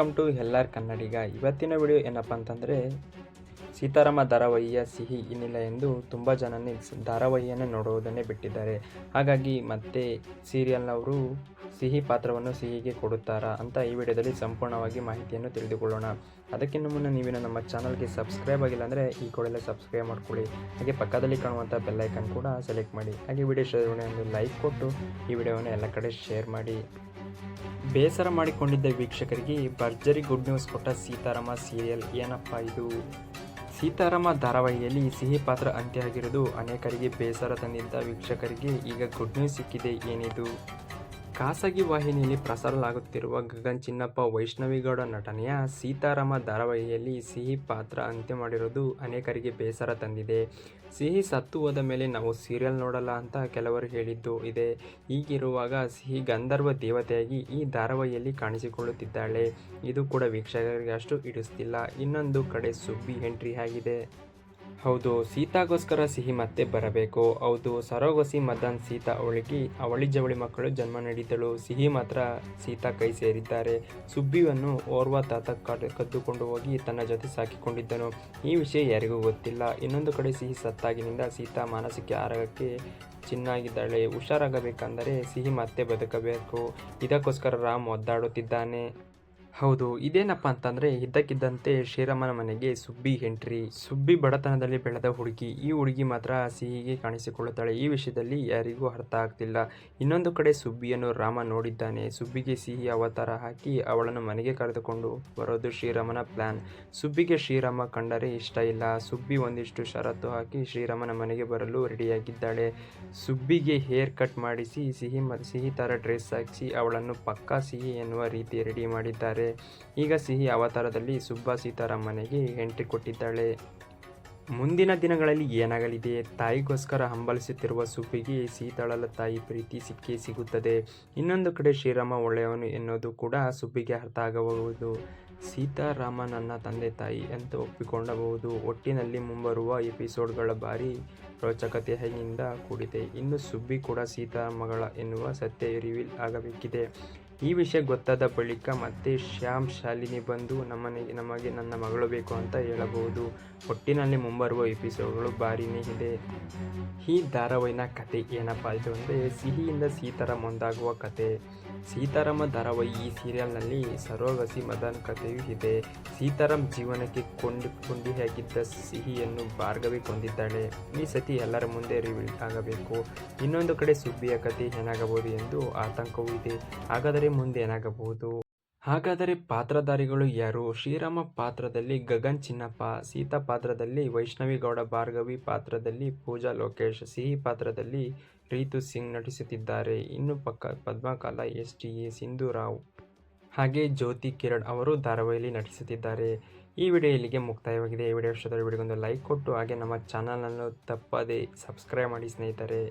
Welcome to ಎಲ್ಲಾರ್ ಕನ್ನಡಿಗ ಇವತ್ತಿನ video ಏನಪ್ಪ ಅಂತಂದರೆ, ಸೀತಾರಾಮ ಧಾರಾವಾಹಿಯ ಸಿಹಿ ಇನ್ನಿಲ್ಲ ಎಂದು ತುಂಬ ಜನನೇ ಧಾರಾವಾಹಿಯನ್ನು ನೋಡುವುದನ್ನೇ ಬಿಟ್ಟಿದ್ದಾರೆ. ಹಾಗಾಗಿ ಮತ್ತೆ ಸೀರಿಯಲ್ನವರು ಸಿಹಿ ಪಾತ್ರವನ್ನು ಸಿಹಿಗೆ ಕೊಡುತ್ತಾರಾ ಅಂತ ಈ ವಿಡಿಯೋದಲ್ಲಿ ಸಂಪೂರ್ಣವಾಗಿ ಮಾಹಿತಿಯನ್ನು ತಿಳಿದುಕೊಳ್ಳೋಣ. ಅದಕ್ಕಿಂತ ಮುನ್ನ ನೀವೇನು ನಮ್ಮ ಚಾನಲ್ಗೆ ಸಬ್ಸ್ಕ್ರೈಬ್ ಆಗಿಲ್ಲ ಅಂದರೆ ಈ ಕೂಡಲೇ ಸಬ್ಸ್ಕ್ರೈಬ್ ಮಾಡ್ಕೊಳ್ಳಿ. ಹಾಗೆ ಪಕ್ಕದಲ್ಲಿ ಕಾಣುವಂಥ ಬೆಲ್ಲೈಕನ್ ಕೂಡ ಸೆಲೆಕ್ಟ್ ಮಾಡಿ. ಹಾಗೆ ವಿಡಿಯೋ ಶೇರ್ ಒಂದು ಲೈಕ್ ಕೊಟ್ಟು ಈ ವಿಡಿಯೋವನ್ನು ಎಲ್ಲ ಕಡೆ ಶೇರ್ ಮಾಡಿ. ಬೇಸರ ಮಾಡಿಕೊಂಡಿದ್ದ ವೀಕ್ಷಕರಿಗೆ ಭರ್ಜರಿ ಗುಡ್ ನ್ಯೂಸ್ ಕೊಟ್ಟ ಸೀತಾರಾಮ ಸೀರಿಯಲ್ ಏನಪ್ಪ ಇದು? ಸೀತಾರಾಮ ಧಾರಾವಾಹಿಯಲ್ಲಿ ಸಿಹಿ ಪಾತ್ರ ಅಂತ್ಯ ಆಗಿರೋದು ಅನೇಕರಿಗೆ ಬೇಸರ ತಂದಿದ್ದ ವೀಕ್ಷಕರಿಗೆ ಈಗ ಗುಡ್ ನ್ಯೂಸ್ ಸಿಕ್ಕಿದೆ ಏನಿದು? ಖಾಸಗಿ ವಾಹಿನಿಯಲ್ಲಿ ಪ್ರಸಾರಲಾಗುತ್ತಿರುವ ಗಗನ್ ಚಿನ್ನಪ್ಪ ವೈಷ್ಣವಿಗೌಡ ನಟನೆಯ ಸೀತಾರಾಮ ಧಾರಾವಾಹಿಯಲ್ಲಿ ಸಿಹಿ ಪಾತ್ರ ಅಂತ್ಯ ಮಾಡಿರೋದು ಅನೇಕರಿಗೆ ಬೇಸರ ತಂದಿದೆ. ಸಿಹಿ ಸತ್ತು ಹೋದ ಮೇಲೆ ನಾವು ಸೀರಿಯಲ್ ನೋಡಲ್ಲ ಅಂತ ಕೆಲವರು ಹೇಳಿದ್ದು ಇದೆ. ಹೀಗಿರುವಾಗ ಸಿಹಿ ಗಂಧರ್ವ ದೇವತೆಯಾಗಿ ಈ ಧಾರಾವಾಹಿಯಲ್ಲಿ ಕಾಣಿಸಿಕೊಳ್ಳುತ್ತಿದ್ದಾಳೆ. ಇದು ಕೂಡ ವೀಕ್ಷಕರಿಗೆ ಅಷ್ಟು ಹಿಡಿಸ್ತಿಲ್ಲ. ಇನ್ನೊಂದು ಕಡೆ ಸುಬ್ಬಿ ಎಂಟ್ರಿ ಆಗಿದೆ. ಹೌದು, ಸೀತಾಗೋಸ್ಕರ ಸಿಹಿ ಮತ್ತೆ ಬರಬೇಕು. ಹೌದು, ಸರೋಗಸಿ ಮದನ್ ಸೀತಾ ಅವಳಿಗೆ, ಅವಳಿ ಜವಳಿ ಮಕ್ಕಳು ಜನ್ಮ ನೀಡಿದ್ದಳು. ಸಿಹಿ ಮಾತ್ರ ಸೀತಾ ಕೈ ಸೇರಿದ್ದಾರೆ. ಸುಬ್ಬಿಯನ್ನು ಓರ್ವ ತಾತ ಕಡ್- ಕದ್ದುಕೊಂಡು ಹೋಗಿ ತನ್ನ ಜೊತೆ ಸಾಕಿಕೊಂಡಿದ್ದನು. ಈ ವಿಷಯ ಯಾರಿಗೂ ಗೊತ್ತಿಲ್ಲ. ಇನ್ನೊಂದು ಕಡೆ ಸಿಹಿ ಸತ್ತಾಗಿನಿಂದ ಸೀತಾ ಮಾನಸಿಕ ಆರೋಗ್ಯಕ್ಕೆ ಚಿನ್ನಾಗಿದ್ದಾಳೆ. ಹುಷಾರಾಗಬೇಕಂದರೆ ಸಿಹಿ ಮತ್ತೆ ಬದುಕಬೇಕು. ಇದಕ್ಕೋಸ್ಕರ ರಾಮ್ ಒದ್ದಾಡುತ್ತಿದ್ದಾನೆ. ಹೌದು, ಇದೇನಪ್ಪ ಅಂತಂದ್ರೆ ಇದ್ದಕ್ಕಿದ್ದಂತೆ ಶ್ರೀರಾಮನ ಮನೆಗೆ ಸುಬ್ಬಿ ಎಂಟ್ರಿ ಸುಬ್ಬಿ ಬಡತನದಲ್ಲಿ ಬೆಳೆದ ಹುಡುಗಿ. ಈ ಹುಡುಗಿ ಮಾತ್ರ ಸಿಹಿಗೆ ಕಾಣಿಸಿಕೊಳ್ಳುತ್ತಾಳೆ. ಈ ವಿಷಯದಲ್ಲಿ ಯಾರಿಗೂ ಅರ್ಥ ಆಗ್ತಿಲ್ಲ. ಇನ್ನೊಂದು ಕಡೆ ಸುಬ್ಬಿಯನ್ನು ರಾಮ ನೋಡಿದ್ದಾನೆ. ಸುಬ್ಬಿಗೆ ಸಿಹಿ ಅವತಾರ ಹಾಕಿ ಅವಳನ್ನು ಮನೆಗೆ ಕರೆದುಕೊಂಡು ಬರೋದು ಶ್ರೀರಾಮನ ಪ್ಲಾನ್ ಸುಬ್ಬಿಗೆ ಶ್ರೀರಾಮ ಕಂಡರೆ ಇಷ್ಟ ಇಲ್ಲ. ಸುಬ್ಬಿ ಒಂದಿಷ್ಟು ಷರತ್ತು ಹಾಕಿ ಶ್ರೀರಾಮನ ಮನೆಗೆ ಬರಲು ರೆಡಿಯಾಗಿದ್ದಾಳೆ. ಸುಬ್ಬಿಗೆ ಹೇರ್ ಕಟ್ ಮಾಡಿಸಿ, ಸಿಹಿ ಸಿಹಿ ಥರ ಡ್ರೆಸ್ ಹಾಕಿಸಿ ಅವಳನ್ನು ಪಕ್ಕಾ ಸಿಹಿ ಎನ್ನುವ ರೀತಿ ರೆಡಿ ಮಾಡಿದ್ದಾರೆ. ಈಗ ಸಿಹಿ ಅವತಾರದಲ್ಲಿ ಸುಬ್ಬಾ ಸೀತಾರಾಮನೆಗೆ ಎಂಟ್ರಿ ಕೊಟ್ಟಿದ್ದಾಳೆ. ಮುಂದಿನ ದಿನಗಳಲ್ಲಿ ಏನಾಗಲಿದೆ? ತಾಯಿಗೋಸ್ಕರ ಹಂಬಲಿಸುತ್ತಿರುವ ಸುಬ್ಬಿಗೆ ಸೀತಾಳಲ ತಾಯಿ ಪ್ರೀತಿ ಸಿಕ್ಕೇ ಸಿಗುತ್ತದೆ. ಇನ್ನೊಂದು ಕಡೆ ಶ್ರೀರಾಮ ಒಳ್ಳೆಯವನು ಎನ್ನುವುದು ಕೂಡ ಸುಬ್ಬಿಗೆ ಅರ್ಥ ಆಗಬಹುದು. ಸೀತಾರಾಮ ನನ್ನ ತಂದೆ ತಾಯಿ ಅಂತ ಒಪ್ಪಿಕೊಂಡಬಹುದು ಒಟ್ಟಿನಲ್ಲಿ ಮುಂಬರುವ ಎಪಿಸೋಡ್ಗಳ ಬಾರಿ ರೋಚಕತೆಯಿಂದ ಕೂಡಿದೆ. ಇನ್ನು ಸುಬ್ಬಿ ಕೂಡ ಸೀತಾ ಮಗಳ ಎನ್ನುವ ಸತ್ಯ ರಿವೀಲ್ ಆಗಬೇಕಿದೆ. ಈ ವಿಷಯ ಗೊತ್ತಾದ ಬಳಿಕ ಮತ್ತೆ ಶ್ಯಾಮ್ ಶಾಲಿನಿ ಬಂದು ನಮ್ಮನೆಗೆ, ನಮಗೆ ನನ್ನ ಮಗಳು ಬೇಕು ಅಂತ ಹೇಳಬಹುದು. ಒಟ್ಟಿನಲ್ಲಿ ಮುಂಬರುವ ಎಪಿಸೋಡ್ಗಳು ಭಾರಿನೇ ಇದೆ. ಈ ಧಾರಾವಾಹಿನ ಕತೆ ಏನಪ್ಪ ಇದು ಅಂದರೆ ಸಿಹಿಯಿಂದ ಸೀತರ ಮುಂದಾಗುವ ಕತೆ. ಸೀತಾರಾಮ ಧಾರಾವಾಹಿ ಈ ಸೀರಿಯಲ್ನಲ್ಲಿ ಸರೋಗಸಿ ಮದನ್ ಕಥೆಯೂ ಇದೆ. ಸೀತಾರಾಮ್ ಜೀವನಕ್ಕೆ ಕೊಂಡು, ಕೊಂಡಿಯಾಗಿದ್ದ ಸಿಹಿಯನ್ನು ಭಾರ್ಗವಿ ಕೊಂದಿದ್ದಾಳೆ. ಈ ಸತಿ ಎಲ್ಲರ ಮುಂದೆ ರಿವೀಲ್ ಆಗಬೇಕು. ಇನ್ನೊಂದು ಕಡೆ ಸುಬ್ಬಿಯ ಕಥೆ ಏನಾಗಬಹುದು ಎಂದು ಆತಂಕವೂ ಇದೆ. ಹಾಗಾದರೆ ಮುಂದೆ ಏನಾಗಬಹುದು? ಹಾಗಾದರೆ ಪಾತ್ರಧಾರಿಗಳು ಯಾರು? ಶ್ರೀರಾಮ ಪಾತ್ರದಲ್ಲಿ, ಗಗನ್ ಚಿನ್ನಪ್ಪ, ಸೀತಾ ಪಾತ್ರದಲ್ಲಿ, ವೈಷ್ಣವಿ ಗೌಡ ಭಾರ್ಗವಿ ಪಾತ್ರದಲ್ಲಿ, ಪೂಜಾ ಲೋಕೇಶ್, ಸಿಹಿ ಪಾತ್ರದಲ್ಲಿ ರೀತು ಸಿಂಗ್ ನಟಿಸುತ್ತಿದ್ದಾರೆ. ಇನ್ನು ಪಕ್ಕ Padmakala, S T A, Sindhu Rao. ಹಾಗೆ ಜ್ಯೋತಿ ಕಿರಣ್ ಅವರು ಧಾರಾವಾಹಿಯಲ್ಲಿ ನಟಿಸುತ್ತಿದ್ದಾರೆ. ಈ ವಿಡಿಯೋ ಇಲ್ಲಿಗೆ ಮುಕ್ತಾಯವಾಗಿದೆ. ಈ ವಿಡಿಯೋ ಇಷ್ಟದಲ್ಲಿ ವಿಡಿಯೋಗೊಂದು ಲೈಕ್ ಕೊಟ್ಟು ಹಾಗೆ ನಮ್ಮ ಚಾನಲನ್ನು ತಪ್ಪದೇ ಸಬ್ಸ್ಕ್ರೈಬ್ ಮಾಡಿ ಸ್ನೇಹಿತರೆ.